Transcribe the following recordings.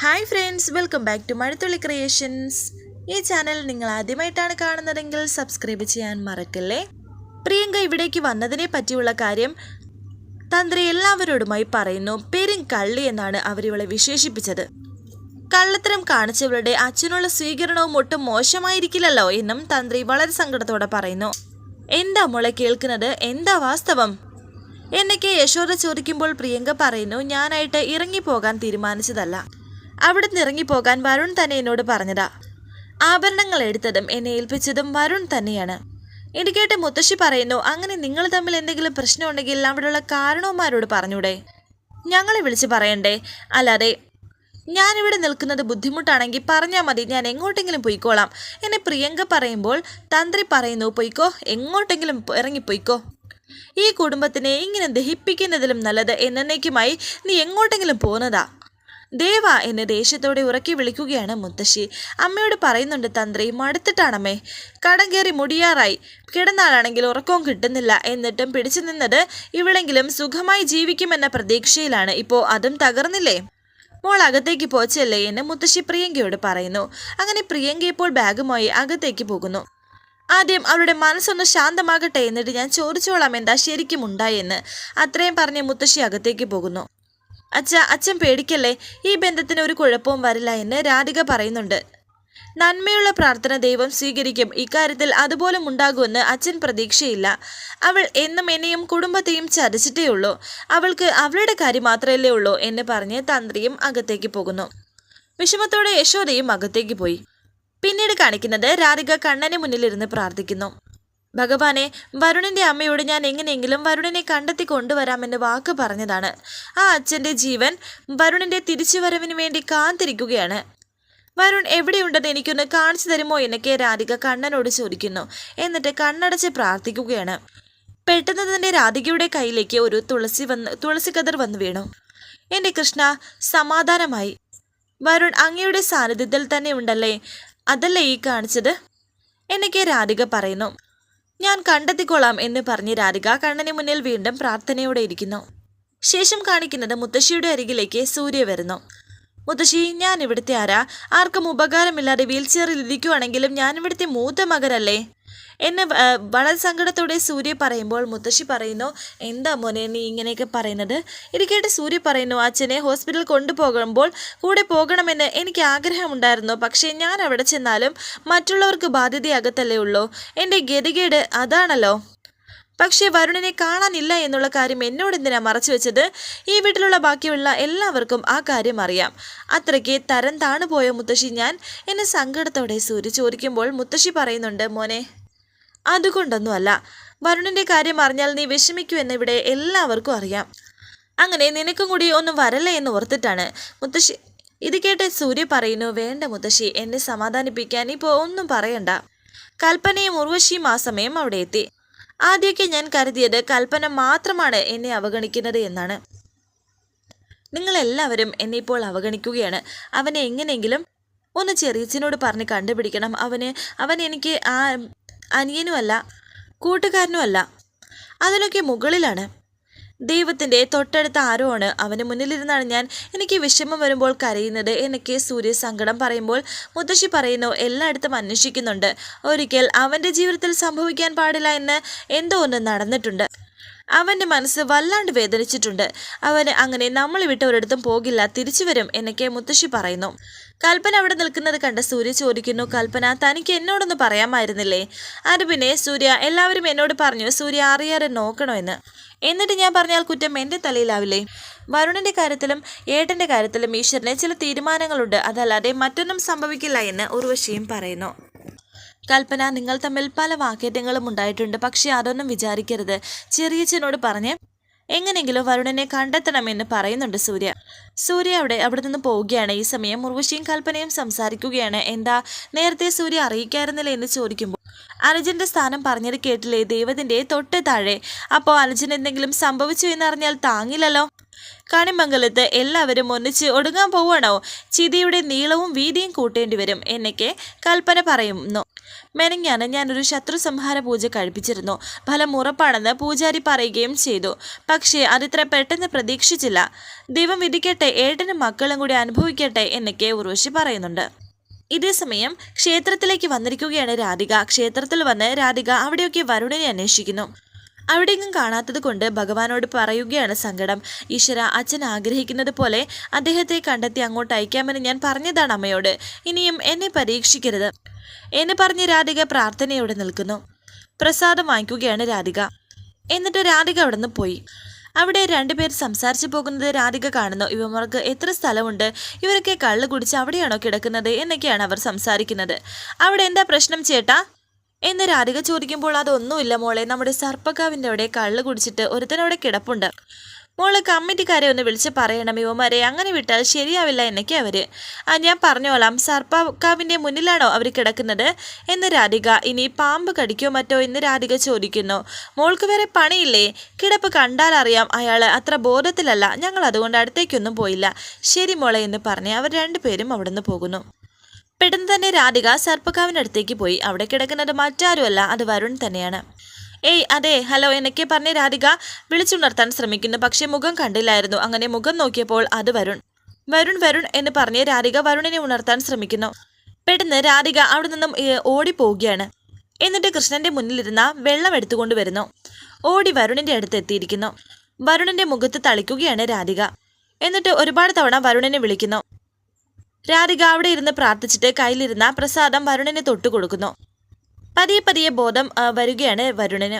Hi friends welcome back to Mazhathulli creations ഈ channel നിങ്ങൾ ആദ്യമായിട്ടാണ് കാണുന്നതെങ്കിൽ സബ്സ്ക്രൈബ് ചെയ്യാൻ മറക്കല്ലേ? പ്രിയങ്ക ഇവിടേക്ക് വന്നതിനെ പറ്റിയുള്ള കാര്യം തന്ത്രി എല്ലാവരോടുമായി പറയുന്നു. പെരും കള്ളി എന്നാണ് അവരിവളെ വിശേഷിപ്പിച്ചത്. കള്ളത്തരം കാണിച്ചവരുടെ അച്ഛനുള്ള സ്വീകരണവും ഒട്ടും മോശമായിരിക്കില്ലല്ലോ എന്നും തന്ത്രി വളരെ സങ്കടത്തോടെ പറയുന്നു. എന്താ മുള കേൾക്കുന്നത്? എന്താ വാസ്തവം? എന്നൊക്കെ യശോദ ചോദിക്കുമ്പോൾ പ്രിയങ്ക പറയുന്നു ഞാനായിട്ട് ഇറങ്ങിപ്പോകാൻ തീരുമാനിച്ചതല്ല. അവിടുന്ന് ഇറങ്ങിപ്പോകാൻ വരുൺ തന്നെ എന്നോട് പറഞ്ഞതാ. ആഭരണങ്ങൾ എടുത്തതും എന്നെ ഏൽപ്പിച്ചതും വരുൺ തന്നെയാണ്. എനിക്ക് കേട്ട് മുത്തശ്ശി പറയുന്നു അങ്ങനെ നിങ്ങൾ തമ്മിൽ എന്തെങ്കിലും പ്രശ്നമുണ്ടെങ്കിൽ അവിടെയുള്ള കാരണവന്മാരോട് പറഞ്ഞൂടെ. ഞങ്ങളെ വിളിച്ച് പറയണ്ടേ? അല്ലാതെ ഞാനിവിടെ നിൽക്കുന്നത് ബുദ്ധിമുട്ടാണെങ്കിൽ പറഞ്ഞാൽ മതി ഞാൻ എങ്ങോട്ടെങ്കിലും പൊയ്ക്കോളാം. എന്നെ പ്രിയങ്ക പറയുമ്പോൾ തന്ത്രി പറയുന്നു പൊയ്ക്കോ എങ്ങോട്ടെങ്കിലും ഇറങ്ങി ഈ കുടുംബത്തിനെ ഇങ്ങനെ ദഹിപ്പിക്കുന്നതിലും നല്ലത് എന്നേക്കുമായി നീ എങ്ങോട്ടെങ്കിലും പോന്നതാ ദേവ എന്നെ ദേഷ്യത്തോടെ ഉറക്കി വിളിക്കുകയാണ് മുത്തശ്ശി. അമ്മയോട് പറയുന്നുണ്ട് തന്ത്രി മടുത്തിട്ടാണമ്മേ. കടം കയറി മുടിയാറായി. കിടന്നാലാണെങ്കിൽ ഉറക്കവും കിട്ടുന്നില്ല. എന്നിട്ടും പിടിച്ചു നിന്നത് ഇവളെങ്കിലും സുഖമായി ജീവിക്കുമെന്ന പ്രതീക്ഷയിലാണ്. ഇപ്പോൾ അതും തകർന്നില്ലേ? മോൾ അകത്തേക്ക് പോച്ചല്ലേ എന്ന് മുത്തശ്ശി പ്രിയങ്കയോട് പറയുന്നു. അങ്ങനെ പ്രിയങ്ക ഇപ്പോൾ ബാഗുമായി അകത്തേക്ക് പോകുന്നു. ആദ്യം അവളുടെ മനസ്സൊന്ന് ശാന്തമാകട്ടെ എന്നിട്ട് ഞാൻ ചോദിച്ചോളാം എന്താ ശരിക്കും ഉണ്ടായെന്ന്. അത്രയും പറഞ്ഞ് മുത്തശ്ശി അകത്തേക്ക് പോകുന്നു. അച്ഛ അച്ഛൻ പേടിക്കല്ലേ? ഈ ബന്ധത്തിന് ഒരു കുഴപ്പവും വരില്ല എന്ന് രാധിക പറയുന്നുണ്ട്. നന്മയുള്ള പ്രാർത്ഥന ദൈവം സ്വീകരിക്കും. ഇക്കാര്യത്തിൽ അതുപോലും ഉണ്ടാകുമെന്ന് അച്ഛൻ പ്രതീക്ഷയില്ല. അവൾ എന്നും എന്നെയും കുടുംബത്തെയും ചതിച്ചിട്ടേ ഉള്ളൂ. അവൾക്ക് അവളുടെ കാര്യം മാത്രമല്ലേ ഉള്ളൂ എന്ന് പറഞ്ഞ് തന്ത്രിയും അകത്തേക്ക് പോകുന്നു. വിഷമത്തോടെ യശോദയും അകത്തേക്ക് പോയി. പിന്നീട് കാണിക്കുന്നത് രാധിക കണ്ണന് മുന്നിലിരുന്ന് പ്രാർത്ഥിക്കുന്നു. ഭഗവാനെ വരുണിന്റെ അമ്മയോട് ഞാൻ എങ്ങനെയെങ്കിലും വരുണിനെ കണ്ടെത്തി കൊണ്ടുവരാമെന്ന് വാക്ക് പറഞ്ഞതാണ്. ആ അച്ഛന്റെ ജീവൻ വരുണിന്റെ തിരിച്ചുവരവിന് വേണ്ടി കാത്തിരിക്കുകയാണ്. വരുൺ എവിടെയുണ്ടെന്ന് എനിക്കൊന്ന് കാണിച്ചു തരുമോ എന്നൊക്കെ രാധിക കണ്ണനോട് ചോദിക്കുന്നു. എന്നിട്ട് കണ്ണടച്ച് പ്രാർത്ഥിക്കുകയാണ്. പെട്ടെന്ന് തന്നെ രാധികയുടെ കയ്യിലേക്ക് ഒരു തുളസി വന്ന് തുളസി കതിർ വന്നു വീണു. എന്റെ കൃഷ്ണ സമാധാനമായി. വരുൺ അങ്ങയുടെ സാന്നിധ്യത്തിൽ തന്നെ ഉണ്ടല്ലേ? അതല്ലേ ഈ കാണിച്ചത്? എന്നൊക്കെ രാധിക പറയുന്നു. ഞാൻ കണ്ടെത്തിക്കൊള്ളാം എന്ന് പറഞ്ഞ് രാധിക കണ്ണന് മുന്നിൽ വീണ്ടും പ്രാർത്ഥനയോടെ ഇരിക്കുന്നു. ശേഷം കാണിക്കുന്നത് മുത്തശ്ശിയുടെ അരികിലേക്ക് സൂര്യ വരുന്നു. മുത്തശ്ശി ഞാൻ ഇവിടുത്തെ ആരാ? ആർക്കും ഉപകാരമില്ലാതെ വീൽ ചെയറിൽ ഇരിക്കുവാണെങ്കിലും ഞാൻ ഇവിടുത്തെ മൂത്ത മകനല്ലേ? എന്നെ വളരെ സങ്കടത്തോടെ സൂര്യ പറയുമ്പോൾ മുത്തശ്ശി പറയുന്നു എന്താ മോനെ നീ ഇങ്ങനെയൊക്കെ പറയുന്നത്? ഇത് കേട്ട് സൂര്യ പറയുന്നു അച്ഛനെ ഹോസ്പിറ്റലിൽ കൊണ്ടുപോകുമ്പോൾ കൂടെ പോകണമെന്ന് എനിക്ക് ആഗ്രഹമുണ്ടായിരുന്നു. പക്ഷേ ഞാൻ അവിടെ ചെന്നാലും മറ്റുള്ളവർക്ക് ബാധ്യതയാകത്തല്ലേ ഉള്ളൂ. എന്റെ ഗതികേട് അതാണല്ലോ. പക്ഷേ വരുണിനെ കാണാനില്ല എന്നുള്ള കാര്യം എന്നോട് എന്തിനാ മറച്ചു വെച്ചത്? ഈ വീട്ടിലുള്ള ബാക്കിയുള്ള എല്ലാവർക്കും ആ കാര്യം അറിയാം. അത്രയ്ക്ക് തരം താണുപോയ മുത്തശ്ശി ഞാൻ? എന്നെ സങ്കടത്തോടെ സൂര്യ ചോദിക്കുമ്പോൾ മുത്തശ്ശി പറയുന്നുണ്ട് മോനെ അതുകൊണ്ടൊന്നുമല്ല. വരുണിന്റെ കാര്യം അറിഞ്ഞാൽ നീ വിഷമിക്കൂ എന്ന് ഇവിടെ എല്ലാവർക്കും അറിയാം. അങ്ങനെ നിനക്കും കൂടി ഒന്നും വരല്ലേ എന്ന് ഓർത്തിട്ടാണ് മുത്തശ്ശി. ഇത് കേട്ട് സൂര്യ പറയുന്നു വേണ്ട മുത്തശ്ശി എന്നെ സമാധാനിപ്പിക്കാൻ ഇപ്പോൾ ഒന്നും പറയണ്ട. കൽപ്പനയും ഉർവശിയും ആ സമയം അവിടെ എത്തി. ആദ്യമൊക്കെ ഞാൻ കരുതിയത് കൽപ്പന മാത്രമാണ് എന്നെ അവഗണിക്കുന്നത് എന്നാണ്. നിങ്ങളെല്ലാവരും എന്നെ ഇപ്പോൾ അവഗണിക്കുകയാണ്. അവനെ എങ്ങനെയെങ്കിലും ഒന്ന് ചെറിയച്ചനോട് പറഞ്ഞ് കണ്ടുപിടിക്കണം. അവന് അവൻ എനിക്ക് ആ അനിയനുമല്ല കൂട്ടുകാരനുമല്ല. അതിനൊക്കെ മുകളിലാണ്. ദൈവത്തിന്റെ തൊട്ടടുത്ത ആരോ ആണ് അവന് മുന്നിലിരുന്നാണ് ഞാൻ. എനിക്ക് വിഷമം വരുമ്പോൾ കരയുന്നത് എനിക്ക് സൂര്യ സങ്കടം പറയുമ്പോൾ മുത്തശ്ശി പറയുന്നു എല്ലായിടത്തും അന്വേഷിക്കുന്നുണ്ട്. ഒരിക്കൽ അവന്റെ ജീവിതത്തിൽ സംഭവിക്കാൻ പാടില്ല എന്ന് എന്തോ ഒന്ന് നടന്നിട്ടുണ്ട്. അവന്റെ മനസ്സ് വല്ലാണ്ട് വേദനിച്ചിട്ടുണ്ട്. അവന് അങ്ങനെ നമ്മൾ വിട്ട് ഒരിടത്തും പോകില്ല. തിരിച്ചു വരും എന്നൊക്കെ മുത്തശ്ശി പറയുന്നു. കൽപ്പന അവിടെ നിൽക്കുന്നത് കണ്ട സൂര്യ ചോദിക്കുന്നു കൽപ്പന തനിക്ക് എന്നോടൊന്ന് പറയാമായിരുന്നില്ലേ? അത് പിന്നെ സൂര്യ എല്ലാവരും എന്നോട് പറഞ്ഞു സൂര്യ അറിയാതെ നോക്കണമെന്ന് എന്നിട്ട് ഞാൻ പറഞ്ഞാൽ കുറ്റം എന്റെ തലയിലാവില്ലേ? വരുണിന്റെ കാര്യത്തിലും ഏട്ടന്റെ കാര്യത്തിലും ഈശ്വരനെ ചില തീരുമാനങ്ങളുണ്ട്. അതല്ലാതെ മറ്റൊന്നും സംഭവിക്കില്ല എന്ന് ഉർവശിയും പറയുന്നു. കൽപ്പന നിങ്ങൾ തമ്മിൽ പല വാക്കേറ്റങ്ങളും ഉണ്ടായിട്ടുണ്ട്. പക്ഷേ അതൊന്നും വിചാരിക്കരുത്. ചെറിയച്ഛനോട് പറഞ്ഞ് എങ്ങനെയെങ്കിലും വരുണനെ കണ്ടെത്തണമെന്ന് പറയുന്നുണ്ട് സൂര്യ. സൂര്യ അവിടെ അവിടെ നിന്ന് പോവുകയാണ്. ഈ സമയം ഉർവശിയും കൽപ്പനയും സംസാരിക്കുകയാണ്. എന്താ നേരത്തെ സൂര്യ അറിയിക്കായിരുന്നില്ല എന്ന് ചോദിക്കുമ്പോൾ അനുജന്റെ സ്ഥാനം പറഞ്ഞത് കേട്ടില്ലേ? ദൈവത്തിന്റെ തൊട്ട് താഴെ. അപ്പോൾ അനുജൻ എന്തെങ്കിലും സംഭവിച്ചു എന്നറിഞ്ഞാൽ താങ്ങില്ലല്ലോ? കണിമംഗലത്ത് എല്ലാവരും ഒന്നിച്ച് ഒടുങ്ങാൻ പോവാണോ ചിതിയുടെ നീളവും വീതിയും കൂട്ടേണ്ടി വരും എന്നൊക്കെ കൽപ്പന പറയുന്നു. മെനഞ്ഞാണ് ഞാനൊരു ശത്രു സംഹാര പൂജ കഴിപ്പിച്ചിരുന്നു. ഫലം ഉറപ്പാണെന്ന് പൂജാരി പറയുകയും ചെയ്തു. പക്ഷേ അതിത്ര പെട്ടെന്ന് പ്രതീക്ഷിച്ചില്ല. ദൈവം വിധിക്കട്ടെ ഏട്ടനും മക്കളും കൂടി അനുഭവിക്കട്ടെ എന്നൊക്കെ ഉർവശി പറയുന്നുണ്ട്. ഇതേസമയം ക്ഷേത്രത്തിലേക്ക് വന്നിരിക്കുകയാണ് രാധിക. ക്ഷേത്രത്തിൽ വന്ന് രാധിക അവിടെയൊക്കെ വരുണനെ അന്വേഷിക്കുന്നു. അവിടെയെങ്ങും കാണാത്തത് കൊണ്ട് ഭഗവാനോട് പറയുകയാണ് സങ്കടം. ഈശ്വര അച്ഛൻ ആഗ്രഹിക്കുന്നത് പോലെ അദ്ദേഹത്തെ കണ്ടെത്തി അങ്ങോട്ട് അയക്കാമെന്ന് ഞാൻ പറഞ്ഞതാണ് അമ്മയോട്. ഇനിയും എന്നെ പരീക്ഷിക്കരുത്. എന്ന് പറഞ്ഞ് രാധിക പ്രാർത്ഥനയോടെ നിൽക്കുന്നു. പ്രസാദം വാങ്ങിക്കുകയാണ് രാധിക. എന്നിട്ട് രാധിക അവിടെ നിന്ന് പോയി. അവിടെ രണ്ടുപേർ സംസാരിച്ചു പോകുന്നത് രാധിക കാണുന്നു. ഇവമാർക്ക് എത്ര സ്ഥലമുണ്ട്? ഇവരൊക്കെ കള്ളു കുടിച്ച് അവിടെയാണോ കിടക്കുന്നത്? എന്നൊക്കെയാണ് അവർ സംസാരിക്കുന്നത്. അവിടെ എന്താ പ്രശ്നം ചേട്ടാ? എന്ന് രാധിക ചോദിക്കുമ്പോൾ അതൊന്നുമില്ല മോളെ. നമ്മുടെ സർപ്പക്കാവിന്റെ അവിടെ കള്ള് കുടിച്ചിട്ട് ഒരുത്തനവിടെ കിടപ്പുണ്ട്. മോൾ കമ്മിറ്റിക്കാരെ ഒന്ന് വിളിച്ച് പറയണം. യുവമാരെ അങ്ങനെ വിട്ടാൽ ശരിയാവില്ല എന്നൊക്കെ അവർ. ആ ഞാൻ പറഞ്ഞോളാം. സർപ്പക്കാവിന്റെ മുന്നിലാണോ അവർ കിടക്കുന്നത്? എന്ന് രാധിക ഇനി പാമ്പ് കടിക്കോ മറ്റോ? എന്ന് രാധിക ചോദിക്കുന്നു. മോൾക്ക് വേറെ പണിയില്ലേ? കിടപ്പ് കണ്ടാൽ അറിയാം. അയാൾ അത്ര ബോധത്തിലല്ല. ഞങ്ങൾ അതുകൊണ്ട് അടുത്തേക്കൊന്നും പോയില്ല. ശരി മോളെ എന്ന് പറഞ്ഞ് അവർ രണ്ടുപേരും അവിടുന്ന് പോകുന്നു. പെട്ടെന്ന് തന്നെ രാധിക സർപ്പക്കാവിനടുത്തേക്ക് പോയി. അവിടെ കിടക്കുന്നത് മറ്റാരുമല്ല അത് വരുൺ തന്നെയാണ്. ഏയ് അതെ ഹലോ എന്നൊക്കെ പറഞ്ഞ് രാധിക വിളിച്ചുണർത്താൻ ശ്രമിക്കുന്നു. പക്ഷേ മുഖം കണ്ടില്ലായിരുന്നു. അങ്ങനെ മുഖം നോക്കിയപ്പോൾ അത് വരുൺ. വരുൺ വരുൺ എന്ന് പറഞ്ഞ് രാധിക വരുണിനെ ഉണർത്താൻ ശ്രമിക്കുന്നു. പെട്ടെന്ന് രാധിക അവിടെ നിന്നും ഓടിപ്പോവുകയാണ്. എന്നിട്ട് കൃഷ്ണന്റെ മുന്നിലിരുന്ന വെള്ളം എടുത്തുകൊണ്ട് വരുന്നു. ഓടി വരുണിന്റെ അടുത്ത് എത്തിയിരിക്കുന്നു. വരുണിന്റെ മുഖത്ത് തളിക്കുകയാണ് രാധിക. എന്നിട്ട് ഒരുപാട് തവണ വരുണിനെ വിളിക്കുന്നു. രാധിക അവിടെ ഇരുന്ന് പ്രാർത്ഥിച്ചിട്ട് കയ്യിലിരുന്ന പ്രസാദം വരുണിന് തൊട്ടു കൊടുക്കുന്നു. പതിയെ പതിയെ ബോധം വരികയാണ് വരുണിന്.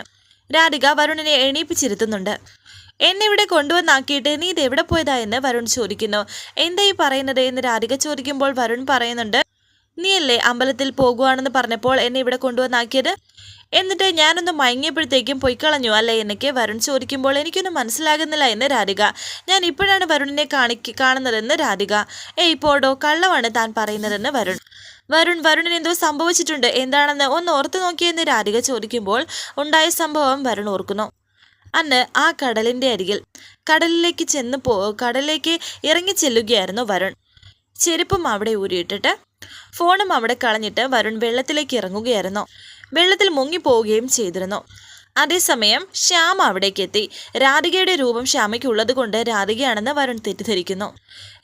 രാധിക വരുണിനെ എണീപ്പിച്ചിരുത്തുന്നുണ്ട്. എന്നെ ഇവിടെ കൊണ്ടുവന്നാക്കിയിട്ട് നീ ഇത് എവിടെ പോയതാ? എന്ന് വരുൺ ചോദിക്കുന്നു. എന്തായി പറയുന്നത്? എന്ന് രാധിക ചോദിക്കുമ്പോൾ വരുൺ പറയുന്നുണ്ട്. നീയല്ലേ അമ്പലത്തിൽ പോകുവാണെന്ന് പറഞ്ഞപ്പോൾ എന്നെ ഇവിടെ കൊണ്ടുവന്നാക്കിയത്? എന്നിട്ട് ഞാനൊന്ന് മയങ്ങിയപ്പോഴത്തേക്കും പൊയ്ക്കളഞ്ഞു അല്ലെ എനിക്ക് വരുൺ ചോദിക്കുമ്പോൾ എനിക്കൊന്നും മനസ്സിലാകുന്നില്ല എന്ന് രാധിക. ഞാൻ ഇപ്പോഴാണ് വരുണിനെ കാണിക്ക് കാണുന്നതെന്ന് രാധിക. ഏയ് പോടോ കള്ളമാണ് താൻ പറയുന്നതെന്ന് വരുൺ. വരുൺ വരുണിന് എന്തോ സംഭവിച്ചിട്ടുണ്ട്. എന്താണെന്ന് ഒന്ന് ഓർത്തു നോക്കിയെന്ന് രാധിക ചോദിക്കുമ്പോൾ ഉണ്ടായ സംഭവം വരുൺ ഓർക്കുന്നു. അന്ന് ആ കടലിന്റെ അരികിൽ കടലിലേക്ക് ചെന്ന് പോ കടലിലേക്ക് ഇറങ്ങി ചെല്ലുകയായിരുന്നു വരുൺ. ചെരുപ്പും അവിടെ ഊരിയിട്ടിട്ട് ഫോണും അവിടെ കളഞ്ഞിട്ട് വരുൺ വെള്ളത്തിലേക്ക് ഇറങ്ങുകയായിരുന്നു. വെള്ളത്തിൽ മുങ്ങിപ്പോവുകയും ചെയ്തിരുന്നു. അതേസമയം ശ്യാമ അവിടേക്ക് എത്തി രാധികയുടെ രൂപം ശ്യാമയ്ക്ക് ഉള്ളത് കൊണ്ട് രാധികയാണെന്ന് വരുൺ തെറ്റിദ്ധരിക്കുന്നു.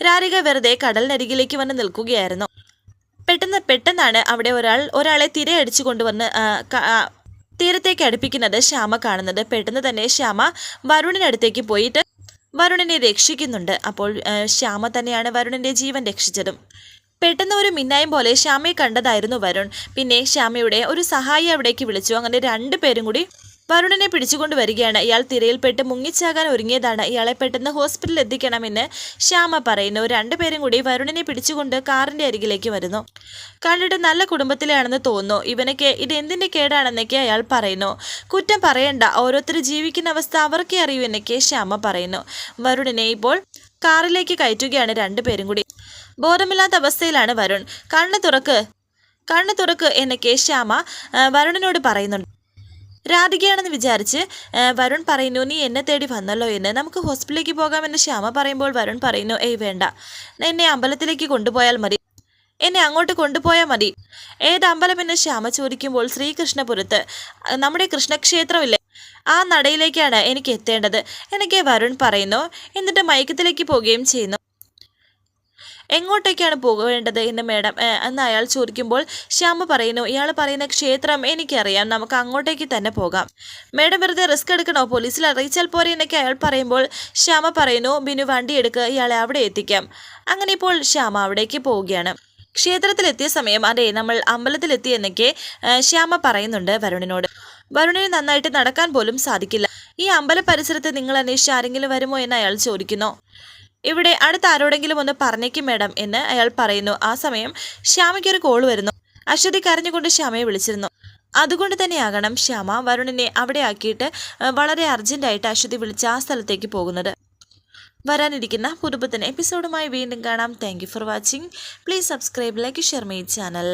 രാധിക വെറുതെ കടലിനരികിലേക്ക് വന്ന് നിൽക്കുകയായിരുന്നു. പെട്ടെന്ന് പെട്ടെന്നാണ് അവിടെ ഒരാൾ ഒരാളെ തിരയടിച്ചു കൊണ്ടുവന്ന് തീരത്തേക്ക് അടുപ്പിക്കുന്നത് ശ്യാമ കാണുന്നത്. പെട്ടെന്ന് തന്നെ ശ്യാമ വരുണിനടുത്തേക്ക് പോയിട്ട് വരുണിനെ രക്ഷിക്കുന്നുണ്ട്. അപ്പോൾ ശ്യാമ തന്നെയാണ് വരുണിന്റെ ജീവൻ രക്ഷിച്ചതും. പെട്ടെന്ന് ഒരു മിന്നായം പോലെ ശ്യാമയെ കണ്ടതായിരുന്നു വരുൺ. പിന്നെ ശ്യാമയുടെ ഒരു സഹായി അവിടേക്ക് വിളിച്ചു. അങ്ങനെ രണ്ടുപേരും കൂടി വരുണിനെ പിടിച്ചുകൊണ്ട് വരികയാണ്. ഇയാൾ തിരയിൽപ്പെട്ട് മുങ്ങിച്ചാകാൻ ഒരുങ്ങിയതാണ്. ഇയാളെ പെട്ടെന്ന് ഹോസ്പിറ്റലിൽ എത്തിക്കണമെന്ന് ശ്യാമ പറയുന്നു. രണ്ടുപേരും കൂടി വരുണനെ പിടിച്ചുകൊണ്ട് കാറിന്റെ അരികിലേക്ക് വരുന്നു. കണ്ടിട്ട് നല്ല കുടുംബത്തിലാണെന്ന് തോന്നുന്നു. ഇവനൊക്കെ ഇത് എന്തിന്റെ കേടാണെന്നൊക്കെ അയാൾ പറയുന്നു. കുറ്റം പറയണ്ട. ഓരോരുത്തർ ജീവിക്കുന്ന അവസ്ഥ അവർക്കേ അറിയൂ എന്നൊക്കെ ശ്യാമ പറയുന്നു. വരുണിനെ ഇപ്പോൾ കാറിലേക്ക് കയറ്റുകയാണ് രണ്ടുപേരും കൂടി. ബോധമില്ലാത്ത അവസ്ഥയിലാണ് വരുൺ. കണ്ണു തുറക്ക്. കണ്ണു തുറക്ക് എന്നൊക്കെ ശ്യാമ വരുണിനോട് പറയുന്നുണ്ട്. രാധികയാണെന്ന് വിചാരിച്ച് വരുൺ പറയുന്നു നീ എന്നെ തേടി വന്നല്ലോ എന്ന്. നമുക്ക് ഹോസ്പിറ്റലിലേക്ക് പോകാമെന്ന് ശ്യാമ പറയുമ്പോൾ വരുൺ പറയുന്നു ഏയ് വേണ്ട. എന്നെ അമ്പലത്തിലേക്ക് കൊണ്ടുപോയാൽ മതി. എന്നെ അങ്ങോട്ട് കൊണ്ടുപോയാൽ മതി. ഏത് അമ്പലമെന്ന് ശ്യാമ ചോദിക്കുമ്പോൾ ശ്രീകൃഷ്ണപുരത്ത്. നമ്മുടെ കൃഷ്ണക്ഷേത്രമില്ലേ? ആ നടയിലേക്കാണ് എനിക്ക് എത്തേണ്ടത്. എനിക്ക് വരുൺ പറയുന്നു. എന്നിട്ട് മയക്കത്തിലേക്ക് പോവുകയും ചെയ്യുന്നു. എങ്ങോട്ടേക്കാണ് പോകേണ്ടത് എന്ന് മേഡം എന്ന് അയാൾ ചോദിക്കുമ്പോൾ ശ്യാമ പറയുന്നു ഇയാൾ പറയുന്ന ക്ഷേത്രം എനിക്കറിയാം നമുക്ക് അങ്ങോട്ടേക്ക് തന്നെ പോകാം. മേഡം വെറുതെ റിസ്ക് എടുക്കണോ? പോലീസിൽ അറിയിച്ചാൽ പോരെ എന്നൊക്കെ അയാൾ പറയുമ്പോൾ ശ്യാമ പറയുന്നു ബിനു വണ്ടി എടുക്കുക ഇയാളെ അവിടെ എത്തിക്കാം. അങ്ങനെ ഇപ്പോൾ ശ്യാമ അവിടേക്ക് പോവുകയാണ്. ക്ഷേത്രത്തിലെത്തിയ സമയം അതെ നമ്മൾ അമ്പലത്തിലെത്തി എന്നൊക്കെ ശ്യാമ പറയുന്നുണ്ട് വരുണിനോട്. വരുണിന് നന്നായിട്ട് നടക്കാൻ പോലും സാധിക്കില്ല. ഈ അമ്പല പരിസരത്ത് നിങ്ങൾ അന്വേഷിച്ച് ആരെങ്കിലും വരുമോ എന്ന് അയാൾ ചോദിക്കുന്നു. ഇവിടെ അടുത്ത ആരോടെങ്കിലും ഒന്ന് പറഞ്ഞേക്കും മേഡം എന്ന് അയാൾ പറയുന്നു. ആ സമയം ശ്യാമയ്ക്ക് ഒരു കോൾ വരുന്നു. അശ്വതി കരഞ്ഞുകൊണ്ട് ശ്യാമയെ വിളിച്ചിരുന്നു. അതുകൊണ്ട് തന്നെയാകണം ശ്യാമ വരുണിനെ അവിടെ ആക്കിയിട്ട് വളരെ അർജന്റായിട്ട് അശ്വതി വിളിച്ച് ആ സ്ഥലത്തേക്ക് പോകുന്നത്. വരാനിരിക്കുന്ന പുതുപുത്തൻ എപ്പിസോഡുമായി വീണ്ടും കാണാം. Thank for watching please subscribe like share my channel